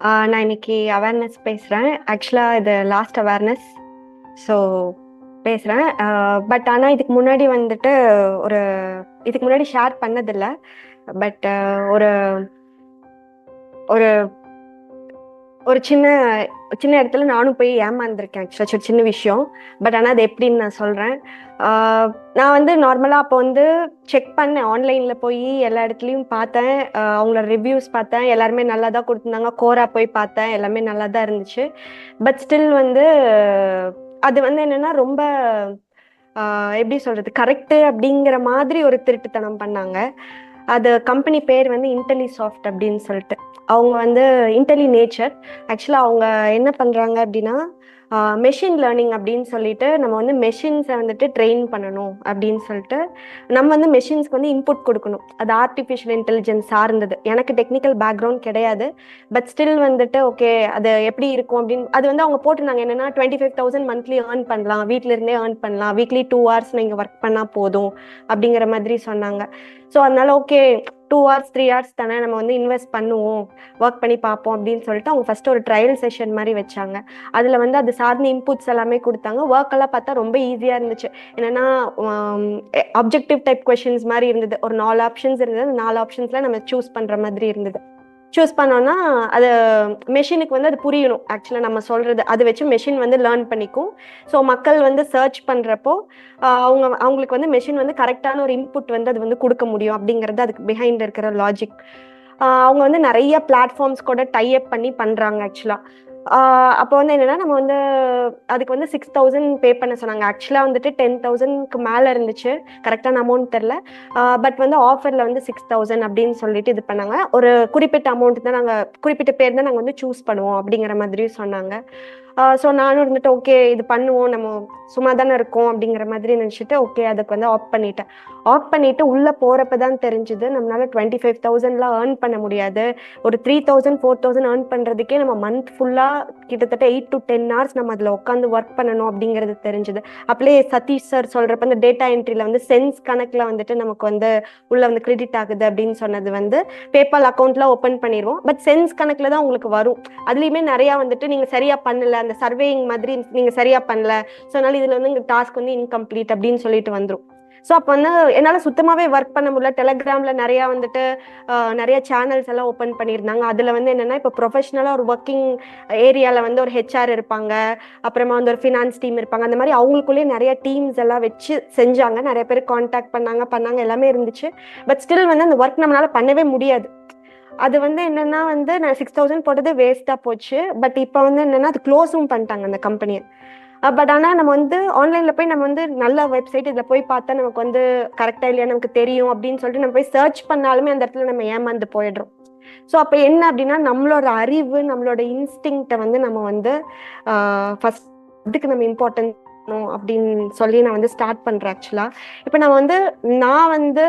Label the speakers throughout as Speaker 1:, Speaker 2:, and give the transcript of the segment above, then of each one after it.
Speaker 1: நான் இன்னைக்கு அவேர்னஸ் பேசுகிறேன் ஆக்சுவலாக இது லாஸ்ட் அவேர்னஸ் ஸோ பேசுகிறேன் பட் ஆனால் இதுக்கு முன்னாடி வந்துட்டு ஒரு இதுக்கு முன்னாடி ஷேர் பண்ணதில்லை. பட் ஒரு ஒரு ஒரு சின்ன சின்ன இடத்துல நானும் போய் ஏமாந்துருக்கேன். ஆக்சுவலாக ஒரு சின்ன விஷயம். பட் ஆனால் அது எப்படின்னு நான் சொல்கிறேன் நான் வந்து நார்மலாக அப்போ வந்து செக் பண்ணேன். ஆன்லைனில் போய் எல்லா இடத்துலையும் பார்த்தேன். அவங்களோட ரிவ்யூஸ் பார்த்தேன். எல்லாருமே நல்லா தான் கொடுத்துருந்தாங்க. கோரா போய் பார்த்தேன். எல்லாமே நல்லா தான் இருந்துச்சு. பட் ஸ்டில் வந்து அது வந்து என்னென்னா ரொம்ப எப்படி சொல்கிறது கரெக்டு அப்படிங்கிற மாதிரி ஒரு திருட்டுத்தனம் பண்ணாங்க. அது கம்பெனி பேர் வந்து இன்டெலி சாஃப்ட் அப்படின்னு சொல்லிட்டு. அவங்க வந்து இன்டெலி நேச்சர் ஆக்சுவலாக அவங்க என்ன பண்ணுறாங்க அப்படின்னா மெஷின் லேர்னிங் அப்படின்னு சொல்லிட்டு நம்ம வந்து மெஷின்ஸை வந்துட்டு ட்ரெயின் பண்ணணும் அப்படின்னு சொல்லிட்டு நம்ம வந்து மெஷின்ஸ்க்கு வந்து இன்புட் கொடுக்கணும். அது ஆர்டிஃபிஷியல் இன்டெலிஜென்ஸ் சார்ந்தது. எனக்கு டெக்னிக்கல் பேக்ரவுண்ட் கிடையாது. பட் ஸ்டில் வந்துட்டு ஓகே அது எப்படி இருக்கும் அப்படின்னு அது வந்து அவங்க போட்டிருந்தாங்க. என்னன்னா twenty five thousand monthly earn பண்ணலாம். வீட்ல இருந்தே ஏர்ன் பண்ணலாம். வீக்லி டூ ஹவர்ஸ் நீங்கள் ஒர்க் பண்ணால் போதும் அப்படிங்கிற மாதிரி சொன்னாங்க. ஸோ அதனால okay two hours three hours தானே நம்ம வந்து இன்வெஸ்ட் பண்ணுவோம் ஒர்க் பண்ணி பார்ப்போம் அப்படின்னு சொல்லிட்டு அவங்க ஃபர்ஸ்ட் ஒரு ட்ரையல் செஷன் மாதிரி வச்சாங்க. அதில் வந்து அது சார்ந்த இன்புட்ஸ் எல்லாமே கொடுத்தாங்க. ஒர்க் எல்லாம் பார்த்தா ரொம்ப ஈஸியாக இருந்துச்சு. என்னன்னா அப்ஜெக்டிவ் டைப் கொஷின்ஸ் மாதிரி இருந்தது. ஒரு நாலு ஆப்ஷன்ஸ் இருந்தது. நாலு ஆப்ஷன்ஸ்ல நம்ம சூஸ் பண்ணுற மாதிரி இருந்தது. சூஸ் பண்ணோம்னா அது மெஷினுக்கு வந்து அது புரியணும். ஆக்சுவலாக நம்ம சொல்கிறது அதை வச்சு மெஷின் வந்து லேர்ன் பண்ணிக்கும். ஸோ மக்கள் வந்து சர்ச் பண்ணுறப்போ அவங்க அவங்களுக்கு வந்து மெஷின் வந்து கரெக்டான ஒரு இன்புட் வந்து அது வந்து கொடுக்க முடியும் அப்படிங்கிறது அதுக்கு பிஹைண்ட் இருக்கிற லாஜிக் அவங்க வந்து நிறைய பிளாட்ஃபார்ம்ஸ் கூட டைப் பண்ணி பண்ணுறாங்க ஆக்சுவலாக அப்போ வந்து என்னன்னா நம்ம வந்து அதுக்கு வந்து சிக்ஸ் தௌசண்ட் பே பண்ண சொன்னாங்க. ஆக்சுவலாக வந்துட்டு டென் தௌசண்ட்க்கு மேலே இருந்துச்சு. கரெக்டான அமௌண்ட் தெரில பட் வந்து ஆஃபரில் வந்து சிக்ஸ் தௌசண்ட் அப்படின்னு சொல்லிட்டு இது பண்ணாங்க. ஒரு குறிப்பிட்ட அமௌண்ட் தான் நாங்கள் குறிப்பிட்ட பேர் தான் நாங்கள் வந்து சூஸ் பண்ணுவோம் அப்படிங்கிற மாதிரியும் சொன்னாங்க. ஸோ நானும் இருந்துட்டு ஓகே இது பண்ணுவோம் நம்ம சும்மா தானே இருக்கோம் அப்படிங்கிற மாதிரி நினச்சிட்டு ஓகே அதுக்கு வந்து ஆஃப் பண்ணிட்டேன். ஆஃப் பண்ணிட்டு உள்ளே போகிறப்ப தான் தெரிஞ்சுது நம்மளால டுவெண்ட்டி ஃபைவ் தௌசண்ட்லாம் ஏர்ன் பண்ண முடியாது. ஒரு three thousand four thousand earn பண்ணுறதுக்கே நம்ம மந்த் ஃபுல்லாக கிட்டத்தட்ட எயிட் டு டென் ஹவர்ஸ் நம்ம அதில் உட்காந்து ஒர்க் பண்ணணும் அப்படிங்கிறது தெரிஞ்சுது. அப்படியே சதீஷ் சார் சொல்கிறப்ப அந்த டேட்டா என்ட்ரியில் வந்து சென்ஸ் கணக்கில் வந்துட்டு நமக்கு வந்து உள்ள வந்து கிரெடிட் ஆகுது அப்படின்னு சொன்னது வந்து பேபால் அக்கௌண்ட்லாம் ஓப்பன் பண்ணிடுவோம் பட் சென்ஸ் கணக்கில் தான் உங்களுக்கு வரும். அதுலேயுமே நிறையா வந்துட்டு நீங்கள் சரியாக பண்ணல அந்த சர்வேயிங் மாதிரி நீங்கள் சரியாக பண்ணல. ஸோ அதனால இதில் வந்து எங்கள் டாஸ்க் வந்து இன்கம்ப்ளீட் அப்படின்னு சொல்லிட்டு வந்துடும் ஸோ அப்போ வந்து என்னால் சுத்தமாகவே ஒர்க் பண்ண முடியல. டெலகிராமில் நிறையா வந்துட்டு நிறைய சேனல்ஸ் எல்லாம் ஓப்பன் பண்ணியிருந்தாங்க. அதில் வந்து என்னென்னா இப்போ ப்ரொஃபஷனலாக ஒரு ஒர்க்கிங் ஏரியாவில் வந்து ஒரு ஹெச்ஆர் இருப்பாங்க. அப்புறமா வந்து ஒரு ஃபினான்ஸ் டீம் இருப்பாங்க. அந்த மாதிரி அவங்களுக்குள்ளேயே நிறைய டீம்ஸ் எல்லாம் வச்சு செஞ்சாங்க. நிறைய பேர் காண்டாக்ட் பண்ணாங்க. பண்ணாங்க. எல்லாமே இருந்துச்சு. பட் ஸ்டில் வந்து அந்த ஒர்க் நம்மளால பண்ணவே முடியாது. அது வந்து என்னன்னா வந்து நான் சிக்ஸ் தௌசண்ட் போட்டது வேஸ்ட்டாக போச்சு. பட் இப்போ வந்து என்னன்னா அது க்ளோஸும் பண்ணிட்டாங்க அந்த கம்பெனியை பட் ஆனால் நம்ம வந்து ஆன்லைனில் போய் நம்ம வந்து நல்ல வெப்சைட் இதில் போய் பார்த்தா நமக்கு வந்து கரெக்டாக இல்லையா நமக்கு தெரியும் அப்படின்னு சொல்லிட்டு நம்ம போய் சர்ச் பண்ணாலுமே அந்த இடத்துல நம்ம ஏமாந்து போயிடுறோம். ஸோ அப்போ என்ன அப்படின்னா நம்மளோட அறிவு நம்மளோட இன்ஸ்டிங்க்டை வந்து நம்ம வந்து ஃபர்ஸ்ட் அதுக்கு நம்ம இம்பார்ட்டன்ஸ் அப்படின்னு சொல்லி நான் வந்து ஸ்டார்ட் பண்றேன் ஆக்சுவலா இப்போ நான் வந்து நான் வந்து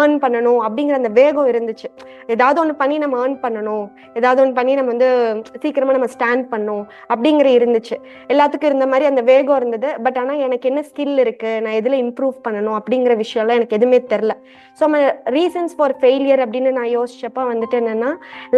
Speaker 1: ஏர்ன் பண்ணணும் அப்படிங்கிற அந்த வேகம் இருந்துச்சு. ஏதாவது ஒன்று பண்ணி நம்ம ஏர்ன் பண்ணணும். ஏதாவது ஒன்று பண்ணி நம்ம வந்து சீக்கிரமா நம்ம ஸ்டாண்ட் பண்ணணும் அப்படிங்கிற இருந்துச்சு. எல்லாத்துக்கும் இருந்த மாதிரி அந்த வேகம் இருந்தது. பட் ஆனால் எனக்கு என்ன ஸ்கில் இருக்கு? நான் எதில் இம்ப்ரூவ் பண்ணணும் அப்படிங்கிற விஷயம்லாம் எனக்கு எதுவுமே தெரில ஸோ நம்ம ரீசன்ஸ் ஃபார் ஃபெயிலியர் அப்படின்னு நான் யோசிச்சப்ப வந்துட்டு என்னன்னா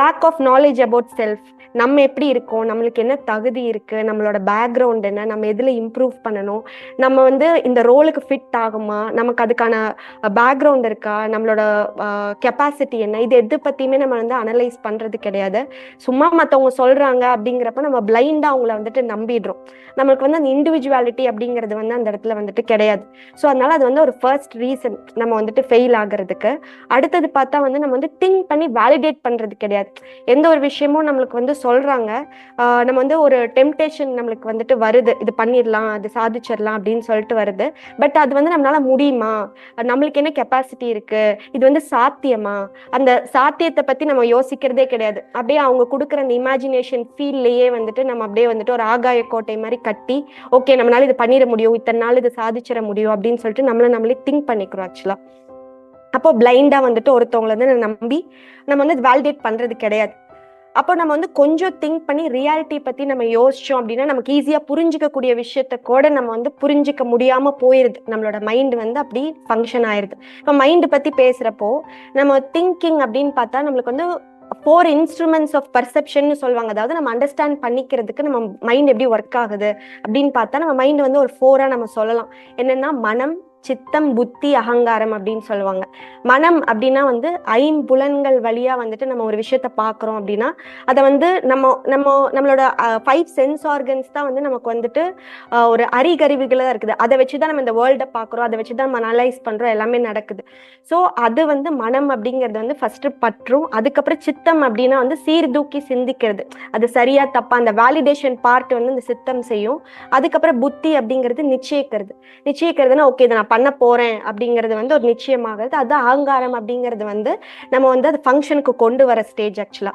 Speaker 1: lack of knowledge about self நம்ம எப்படி இருக்கோம்? நம்மளுக்கு என்ன தகுதி இருக்கு? நம்மளோட பேக்ரவுண்ட் என்ன? நம்ம எதில் இம்ப்ரூவ் பண்ணணும்? நம்ம வந்து இந்த ரோலுக்கு ஃபிட் ஆகுமா? நமக்கு அதுக்கான பேக்ரவுண்ட் இருக்கா? நம்மளோட கெப்பாசிட்டி என்ன? இது எது பற்றியுமே நம்ம வந்து அனலைஸ் பண்ணுறது கிடையாது. சும்மா மற்றவங்க சொல்கிறாங்க அப்படிங்கிறப்ப நம்ம பிளைண்டா அவங்கள வந்துட்டு நம்பிடுறோம். நம்மளுக்கு வந்து அந்த இண்டிவிஜுவாலிட்டி அப்படிங்கிறது வந்து அந்த இடத்துல வந்துட்டு கிடையாது. ஸோ அதனால அது வந்து ஒரு ஃபர்ஸ்ட் ரீசன் நம்ம வந்துட்டு ஃபெயில் ஆகிறதுக்கு. அடுத்தது பார்த்தா வந்து நம்ம வந்து திங்க் பண்ணி வேலிடேட் பண்ணுறது கிடையாது. எந்த ஒரு விஷயமும் நம்மளுக்கு வந்து சொல்கிறாங்க நம்ம வந்து ஒரு டெம்டேஷன் நம்மளுக்கு வந்துட்டு வருது. இது பண்ணிடலாம் அது சாதிச்சிடலாம் அப்படின்னு சொல்லிட்டு வருது. பட் அது வந்து நம்மளால முடியுமா? நம்மளுக்கு என்ன கெப்பாசிட்டி இருக்கு? இது வந்து சாத்தியமா? அந்த சாத்தியத்தை பத்தி நம்ம யோசிக்கிறதே கிடையாது. அப்படியே அவங்க கொடுக்குற அந்த இமேஜினேஷன் ஃபீல்லையே வந்துட்டு நம்ம அப்படியே வந்துட்டு ஒரு ஆகாய கோட்டை மாதிரி கட்டி ஓகே நம்மளால இது பண்ணிட முடியும். இத்தனை நாள் இது சாதிச்சிட முடியும் அப்படின்னு சொல்லிட்டு நம்மள நம்மளே திங்க் பண்ணிக்கிறோம் ஆக்சுவலா அப்போ பிளைண்டா வந்துட்டு ஒருத்தவங்களை வந்து நம்பி நம்ம வந்து வேலிடேட் பண்றது கிடையாது. அப்போ நம்ம வந்து கொஞ்சம் திங்க் பண்ணி ரியாலிட்டி பத்தி நம்ம யோசிச்சோம் அப்படின்னா நமக்கு ஈஸியா புரிஞ்சிக்கக்கூடிய விஷயத்த கூட நம்ம வந்து புரிஞ்சிக்க முடியாம போயிருது. நம்மளோட மைண்ட் வந்து அப்படி ஃபங்க்ஷன் ஆயிருது. இப்போ மைண்ட் பத்தி பேசுறப்போ நம்ம திங்கிங் அப்படின்னு பார்த்தா நம்மளுக்கு வந்து ஃபோர் இன்ஸ்ட்ருமெண்ட்ஸ் ஆஃப் பர்செப்ஷன் சொல்லுவாங்க. அதாவது நம்ம அண்டர்ஸ்டாண்ட் பண்ணிக்கிறதுக்கு நம்ம மைண்ட் எப்படி ஒர்க் ஆகுது அப்படின்னு பார்த்தா நம்ம மைண்ட் வந்து ஒரு ஃபோரா நம்ம சொல்லலாம். என்னன்னா மனம் சித்தம் புத்தி அகங்காரம் அப்படின்னு சொல்லுவாங்க. மனம் அப்படின்னா வந்து ஐம்புலன்கள் வழியா வந்துட்டு நம்ம ஒரு விஷயத்த பார்க்குறோம் அப்படின்னா அதை வந்து நம்ம நம்ம நம்மளோட ஃபைவ் சென்ஸ் ஆர்கன்ஸ் தான் வந்து நமக்கு வந்துட்டு ஒரு அறிகருவிகளாக இருக்குது. அதை வச்சு தான் நம்ம இந்த வேர்ல்டை பார்க்குறோம். அதை வச்சு தான் நம்ம அனலைஸ் பண்ணுறோம் எல்லாமே நடக்குது. ஸோ அது வந்து மனம் அப்படிங்கிறது வந்து ஃபர்ஸ்ட் பற்றும் அதுக்கப்புறம் சித்தம் அப்படின்னா வந்து சீர்தூக்கி சிந்திக்கிறது. அது சரியா தப்பா அந்த வேலிடேஷன் பார்ட் வந்து இந்த சித்தம் செய்யும். அதுக்கப்புறம் புத்தி அப்படிங்கிறது நிச்சயிக்கிறது. நிச்சயிக்கிறதுனா ஓகே இதை நான் பண்ண போறேன் அப்படிங்கிறது வந்து ஒரு நிச்சயமாகிறது அது அகங்காரம் அப்படிங்கிறது வந்து நம்ம வந்து அது ஃபங்க்ஷனுக்கு கொண்டு வர ஸ்டேஜ் ஆக்சுவலா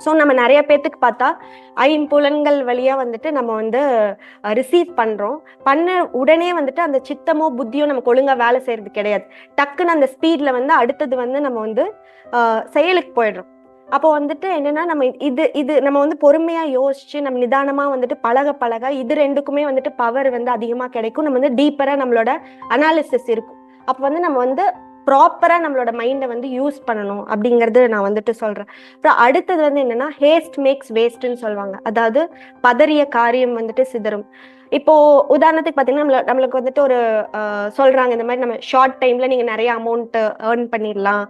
Speaker 1: ஸோ நம்ம நிறைய பேர்த்துக்கு பார்த்தா ஐம்புலன்கள் வழியாக வந்துட்டு நம்ம வந்து ரிசீவ் பண்ணுறோம் பண்ண உடனே வந்துட்டு அந்த சித்தமோ புத்தியோ நமக்கு ஒழுங்காக வேலை செய்யறது கிடையாது. டக்குன்னு அந்த ஸ்பீடில் வந்து அடுத்தது வந்து நம்ம வந்து செயலுக்கு போயிடுறோம். அப்போ வந்துட்டு என்னன்னா நம்ம இது இது நம்ம வந்து பொறுமையா யோசிச்சு நம்ம நிதானமா வந்துட்டு பழக பழக இது ரெண்டுக்குமே வந்துட்டு பவர் வந்து அதிகமா கிடைக்கும். நம்ம வந்து டீப்பரா நம்மளோட அனாலிசிஸ் இருக்கும். அப்போ வந்து நம்ம வந்து ப்ராப்பரா நம்மளோட மைண்டை வந்து யூஸ் பண்ணணும் அப்படிங்கறது நான் வந்துட்டு சொல்றேன். அப்புறம் அடுத்தது வந்து என்னன்னா ஹேஸ்ட் மேக்ஸ் வேஸ்ட்னு சொல்லுவாங்க. அதாவது பதறிய காரியம் வந்துட்டு சிதறும். இப்போ உதாரணத்துக்கு பார்த்தீங்கன்னா நம்மள நம்மளுக்கு வந்துட்டு ஒரு சொல்றாங்க இந்த மாதிரி நம்ம ஷார்ட் டைம்ல நீங்க நிறைய அமௌண்ட் ஏர்ன் பண்ணிடலாம்.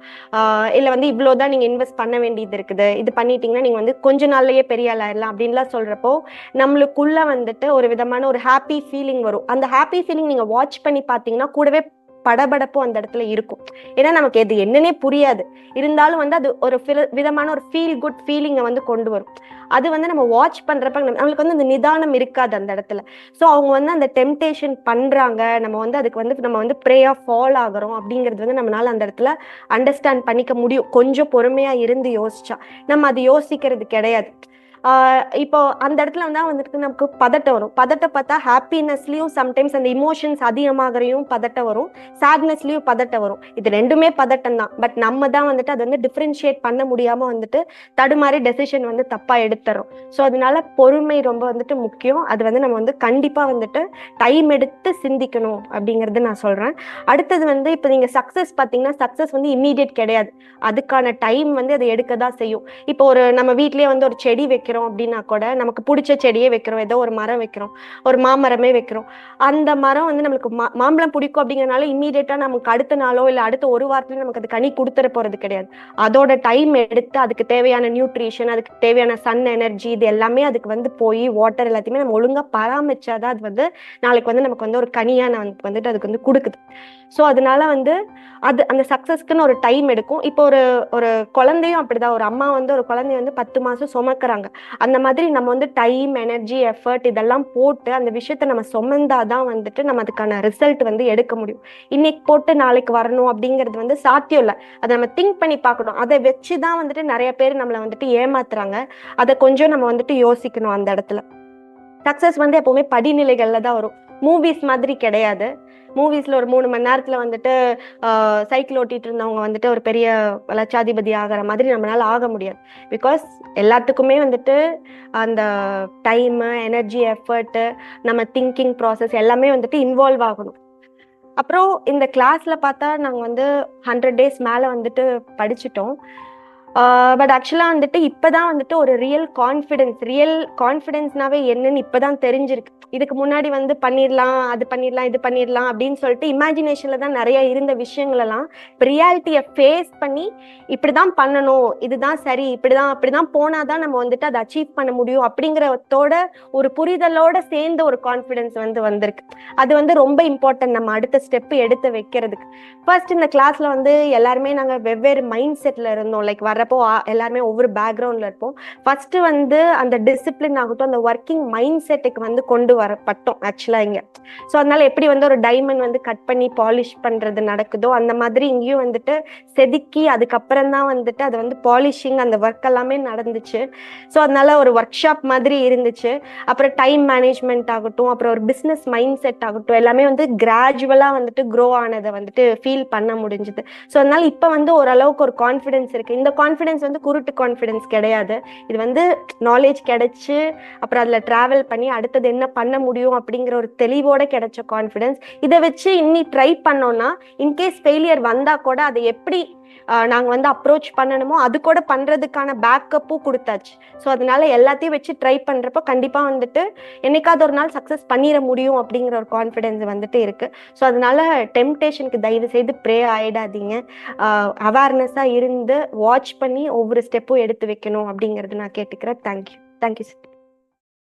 Speaker 1: இல்லை வந்து இவ்வளோதான் நீங்க இன்வெஸ்ட் பண்ண வேண்டியது இருக்குது. இது பண்ணிட்டீங்கன்னா நீங்க வந்து கொஞ்ச நாள்லயே பெரிய ஆள் ஆயிடலாம் அப்படின்லாம் சொல்றப்போ நம்மளுக்குள்ள வந்துட்டு ஒரு விதமான ஒரு ஹாப்பி ஃபீலிங் வரும். அந்த ஹாப்பி ஃபீலிங் நீங்க வாட்ச் பண்ணி பார்த்தீங்கன்னா கூடவே படபடப்பும் அந்த இடத்துல இருக்கும். ஏன்னா நமக்கு எது என்னன்னே புரியாது. இருந்தாலும் வந்து அது ஒரு விதமான ஒரு ஃபீல் குட் ஃபீலிங்கை வந்து கொண்டு வரும். அது வந்து நம்ம வாட்ச் பண்றப்ப நம்ம- நம்மளுக்கு வந்து அந்த நிதானம் இருக்காது அந்த இடத்துல. ஸோ அவங்க வந்து அந்த டெம்டேஷன் பண்றாங்க. நம்ம வந்து அதுக்கு வந்து நம்ம வந்து ப்ரேயா ஃபால் ஆகிறோம் அப்படிங்கிறது வந்து நம்மளால அந்த இடத்துல அண்டர்ஸ்டாண்ட் பண்ணிக்க முடியும். கொஞ்சம் பொறுமையா இருந்து யோசிச்சா. நம்ம அது யோசிக்கிறது கிடையாது. இப்போ அந்த இடத்துல வந்து வந்துட்டு நமக்கு பதட்டம் வரும். பதட்டம் பார்த்தா ஹாப்பினஸ்லயும் சம்டைம்ஸ் அந்த இமோஷன்ஸ் அதிகமாகறையும் பதட்டம் வரும். சேட்னஸ்லயும் பதட்டம் வரும். இது ரெண்டுமே பதட்டம் தான். பட் நம்ம தான் வந்துட்டு அது வந்து டிஃப்ரென்ஷியேட் பண்ண முடியாம வந்துட்டு தடுமாறி டெசிஷன் வந்து தப்பா எடுத்துறோம். ஸோ அதனால பொறுமை ரொம்ப வந்துட்டு முக்கியம். அது வந்து நம்ம வந்து கண்டிப்பா வந்துட்டு டைம் எடுத்து சிந்திக்கணும் அப்படிங்கறது நான் சொல்றேன். அடுத்தது வந்து இப்போ நீங்க சக்சஸ் பாத்தீங்கன்னா சக்சஸ் வந்து இம்மீடியட் கிடையாது. அதுக்கான டைம் வந்து அதை எடுக்க தான் செய்யும். இப்போ ஒரு நம்ம வீட்லயே வந்து ஒரு செடி வைக்கிறோம். அப்படின்னா கூட நமக்கு பிடிச்ச செடியே வைக்கிறோம். ஏதோ ஒரு மரம் வைக்கிறோம். ஒரு மாமரமே வைக்கிறோம். அந்த மரம் வந்து நம்மளுக்கு மா- மாம்பழம் பிடிக்கும் அப்படிங்கறனால இம்மீடியட்டா நமக்கு அடுத்த நாளோ இல்ல அடுத்த ஒரு வாரத்துல நமக்கு அது கனி கொடுத்துட போறது கிடையாது. அதோட டைம் எடுத்து அதுக்கு தேவையான நியூட்ரிஷன் அதுக்கு தேவையான சன் எனர்ஜி இது எல்லாமே அதுக்கு வந்து போய் வாட்டர் எல்லாத்தையுமே நம்ம ஒழுங்கா பராமரிச்சாதான் அது வந்து நாளைக்கு வந்து நமக்கு வந்து ஒரு கனியா நமக்கு வந்துட்டு அதுக்கு வந்து கொடுக்குது. ஸோ அதனால வந்து அது அந்த சக்சஸ்க்குன்னு ஒரு டைம் எடுக்கும். இப்போ ஒரு ஒரு குழந்தையும் அப்படிதான். ஒரு அம்மா வந்து ஒரு குழந்தைய வந்து பத்து மாசம் சுமக்குறாங்க. அந்த மாதிரி நம்ம வந்து டைம் எனர்ஜி எஃபர்ட் இதெல்லாம் போட்டு அந்த விஷயத்த நம்ம சுமந்தாதான் வந்துட்டு நம்ம அதுக்கான ரிசல்ட் வந்து எடுக்க முடியும். இன்னைக்கு போட்டு நாளைக்கு வரணும் அப்படிங்கிறது வந்து சாத்தியம் இல்லை. அதை நம்ம திங்க் பண்ணி பார்க்கணும். அதை வச்சு தான் வந்துட்டு நிறைய பேர் நம்மளை வந்துட்டு ஏமாத்துறாங்க. அதை கொஞ்சம் நம்ம வந்துட்டு யோசிக்கணும் அந்த இடத்துல. சக்சஸ் வந்து எப்பவுமே படிநிலைகள்ல தான் வரும். மூவிஸ் மாதிரி கிடையாது. மூவிஸ்ல ஒரு மூணு மணி நேரத்துல வந்துட்டு சைக்கிள் ஓட்டிட்டு இருந்தவங்க வந்துட்டு ஒரு பெரிய லட்சாதிபதி ஆகிற மாதிரி நம்மளால ஆக முடியாது. பிகாஸ் எல்லாத்துக்குமே வந்துட்டு அந்த டைம் எனர்ஜி எஃபர்ட்டு நம்ம திங்கிங் ப்ராசஸ் எல்லாமே வந்துட்டு இன்வால்வ் ஆகணும். அப்புறம் இந்த கிளாஸ்ல பார்த்தா நாங்கள் வந்து ஹண்ட்ரட் டேஸ் மேலே வந்துட்டு படிச்சிட்டோம். பட் ஆக்சுவலாக வந்துட்டு இப்போதான் வந்துட்டு ஒரு ரியல் கான்ஃபிடென்ஸ் ரியல் கான்ஃபிடென்ஸ்னாவே என்னன்னு இப்போதான் தெரிஞ்சிருக்கு. இதுக்கு முன்னாடி வந்து பண்ணிடலாம் அது பண்ணிடலாம் இது பண்ணிடலாம் அப்படின்னு சொல்லிட்டு இமேஜினேஷன்ல தான் நிறைய இருந்த விஷயங்களெல்லாம் இப்போ ரியாலிட்டியை ஃபேஸ் பண்ணி இப்படிதான் பண்ணணும் இதுதான் சரி இப்படிதான் அப்படிதான் போனாதான் நம்ம வந்துட்டு அதை அச்சீவ் பண்ண முடியும் அப்படிங்கிறதோட ஒரு புரிதலோட சேர்ந்த ஒரு கான்ஃபிடென்ஸ் வந்து வந்திருக்கு. அது வந்து ரொம்ப இம்பார்ட்டன்ட் நம்ம அடுத்த ஸ்டெப் எடுத்து வைக்கிறதுக்கு. ஃபர்ஸ்ட் இந்த கிளாஸ்ல வந்து எல்லாருமே நாங்கள் வெவ்வேறு மைண்ட் செட்ல இருந்தோம் லைக் வர்றப்போ எல்லாருமே ஒவ்வொரு பேக்ரவுண்ட்ல இருப்போம். ஃபர்ஸ்ட் வந்து அந்த டிசிப்ளின் ஆகட்டும் அந்த ஒர்க்கிங் மைண்ட் செட்டுக்கு வந்து கொண்டு வரப்பட்டோம் ஆக்சுவலா இங்க. ஸோ அதனால எப்படி வந்து ஒரு டைமண்ட் வந்து கட் பண்ணி பாலிஷ் பண்றது நடக்குதோ அந்த மாதிரி இங்கேயும் வந்துட்டு செதுக்கி அதுக்கப்புறம் தான் வந்துட்டு அது வந்து பாலிஷிங் அந்த ஒர்க் எல்லாமே நடந்துச்சு. ஸோ அதனால ஒரு ஒர்க் ஷாப் மாதிரி இருந்துச்சு. அப்புறம் டைம் மேனேஜ்மெண்ட் ஆகட்டும் அப்புறம் ஒரு பிஸ்னஸ் மைண்ட் செட் ஆகட்டும் எல்லாமே வந்து கிராஜுவலாக வந்துட்டு க்ரோ ஆனதை வந்துட்டு ஃபீல் பண்ண முடிஞ்சுது. ஸோ அதனால இப்போ வந்து ஓரளவுக்கு ஒரு கான்ஃபிடென்ஸ் இருக்கு. இந்த கான்ஃபிடென்ஸ் வந்து குருட்டு கான்ஃபிடென்ஸ் கிடையாது. இது வந்து நாலேஜ் கிடைச்சி அப்புறம் அதில் ட்ராவல் பண்ணி அடுத்தது என்ன பண்ண முடியும் அப்படிங்கிற ஒரு தெளிவோட கிடைச்ச கான்ஃபிடென்ஸ் இதை வச்சு இன்னி ட்ரை பண்ணோம்னா இன்கேஸ் ஃபெயிலியர் வந்தால் கூட அதை எப்படி நாங்கள் வந்து அப்ரோச் பண்ணணுமோ அது கூட பண்ணுறதுக்கான பேக்கப்பும் கொடுத்தாச்சு. ஸோ அதனால எல்லாத்தையும் வச்சு ட்ரை பண்ணுறப்போ கண்டிப்பாக வந்துட்டு என்னைக்காவது ஒரு நாள் சக்ஸஸ் பண்ணிட முடியும் அப்படிங்கிற ஒரு கான்ஃபிடென்ஸ் வந்துட்டு இருக்குது ஸோ அதனால டெம்டேஷனுக்கு தயவு செய்து ப்ரே ஆகிடாதீங்க அவேர்னஸாக இருந்து வாட்ச் பண்ணி ஒவ்வொரு ஸ்டெப்பும் எடுத்து வைக்கணும் அப்படிங்கிறது நான் கேட்டுக்கிறேன். Thank you thank you sir